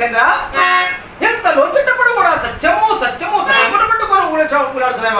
చంద్ర? ఎంత లోతు కూడా సత్యము సత్యము సత్యముడు కూడా ఊళ్ళో చావుకులాడుతున్నాయి